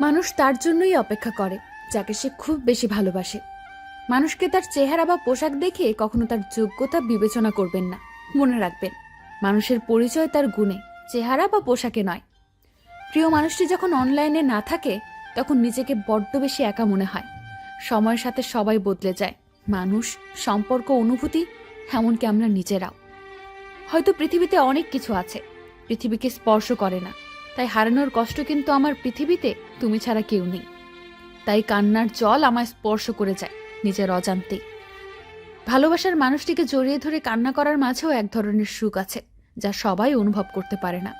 মানুষ তার জন্যই অপেক্ষা করে, যাকে সে খুব বেশি ভালোবাসে। মানুষকে তার চেহারা বা পোশাক দেখে কখনো তার যোগ্যতা বিবেচনা করবেন না, মনে রাখবেন। মানুষের পরিচয় তার গুণে, চেহারা বা পোশাকে নয়। প্রিয় মানুষটি যখন অনলাইনে না থাকে, তখন নিজেকে বড্ড বেশি একা মনে হয়। সময়ের সাথে সবাই বদলে যায়। মানুষ, সম্পর্ক, অনুভূতি, এমনকি আমরা নিজেরাও। হয়তো পৃথিবীতে অনেক কিছু আছে, পৃথিবীকে স্পর্শ করে না। তাই হারানোর কষ্ট কিন্তু আমার পৃথিবীতে তুমি ছাড়া কেউ নেই। তাই কান্নার জল আমায় স্পর্শ করে যায় নিজের অজান্তেই ভালোবাসার মানুষটিকে জড়িয়ে ধরে কান্না করার মাঝেও এক ধরনের সুখ আছে, যা সবাই অনুভব করতে পারে না।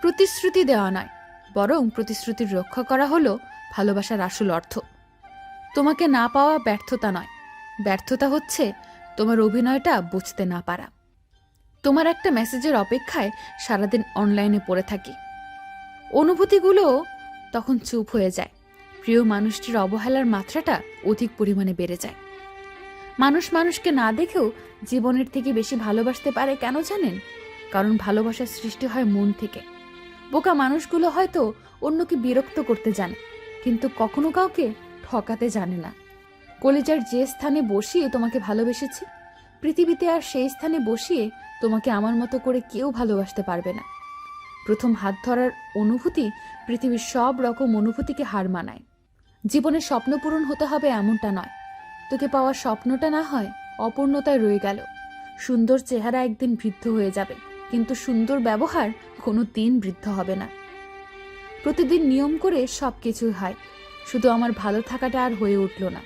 প্রতিশ্রুতি দেওয়া নয়, বরং প্রতিশ্রুতির রক্ষা করা হলো ভালোবাসার আসল অর্থ। তোমাকে না পাওয়া ব্যর্থতা নয়, ব্যর্থতা হচ্ছে তোমার অভিনয়টা বুঝতে না পারা। তোমার একটা মেসেজের অপেক্ষায় সারাদিন অনলাইনে পড়ে থাকি অনুভূতিগুলো তখন চুপ হয়ে যায়। প্রিয় মানুষটির অবহেলার মাত্রাটা অধিক পরিমাণে বেড়ে যায়। মানুষ মানুষকে না দেখেও জীবনের থেকে বেশি ভালোবাসতে পারে কেন জানেন? কারণ ভালোবাসার সৃষ্টি হয় মন থেকে। বোকা মানুষগুলো হয়তো অন্যকে বিরক্ত করতে জানে, কিন্তু কখনো কাউকে ঠকাতে জানে না। কলেজার যে স্থানে বসিয়ে তোমাকে ভালোবেসেছি, পৃথিবীতে আর সেই স্থানে বসিয়ে তোমাকে আমার মতো করে কেউ ভালোবাসতে পারবে না। প্রথম হাত ধরার অনুভূতি পৃথিবীর সব রকম অনুভূতিকে হার মানায়। জীবনে স্বপ্ন পূরণ হতে হবে এমনটা নয়। তোকে পাওয়ার স্বপ্নটা না হয় অপূর্ণতায় রয়ে গেল। সুন্দর চেহারা একদিন বৃদ্ধ হয়ে যাবে, কিন্তু সুন্দর ব্যবহার কোনো দিন বৃদ্ধ হবে না। প্রতিদিন নিয়ম করে সব কিছুই হয়, শুধু আমার ভালো থাকাটা আর হয়ে উঠল না।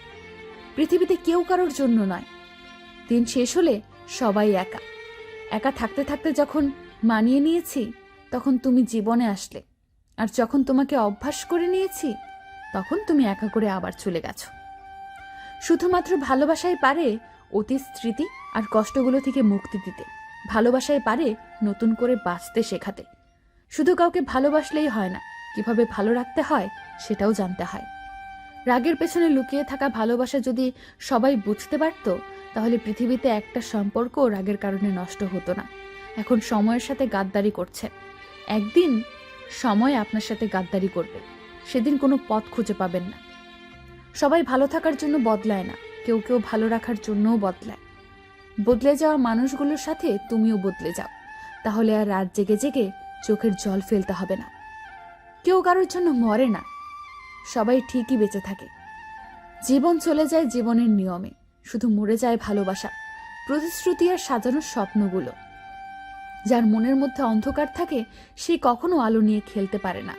পৃথিবীতে কেউ কারোর জন্য নয়। দিন শেষ হলে সবাই একা। একা থাকতে থাকতে যখন মানিয়ে নিয়েছি তখন তুমি জীবনে আসলে। আর যখন তোমাকে অভ্যাস করে নিয়েছি, তখন তুমি একা করে আবার চলে গেছো। শুধুমাত্র ভালোবাসাই পারে অতীত স্মৃতি আর কষ্টগুলো থেকে মুক্তি দিতে। ভালোবাসাই পারে নতুন করে বাঁচতে শেখাতে। শুধু কাউকে ভালোবাসলেই হয় না, কীভাবে ভালো রাখতে হয় সেটাও জানতে হয়। রাগের পেছনে লুকিয়ে থাকা ভালোবাসা যদি সবাই বুঝতে পারত, তাহলে পৃথিবীতে একটা সম্পর্ক রাগের কারণে নষ্ট হতো না। এখন সময়ের সাথে গাদ্দারি করছে। একদিন সময় আপনার সাথে গাদ্দারি করবে। সেদিন কোনো পথ খুঁজে পাবেন না। সবাই ভালো থাকার জন্য বদলায় না। কেউ কেউ ভালো রাখার জন্যও বদলায়। বদলে যাওয়া মানুষগুলোর সাথে তুমিও বদলে যাও। তাহলে আর রাত জেগে জেগে চোখের জল ফেলতে হবে না। কেউ কারোর জন্য মরে না। সবাই ঠিকই বেঁচে থাকে। জীবন চলে যায় জীবনের নিয়মে। শুধু মরে যায় ভালোবাসা। প্রতিশ্রুতি আর সাজানোর স্বপ্নগুলো। যার মনের মধ্যে অন্ধকার থাকে সে কখনো আলো নিয়ে খেলতে পারে না।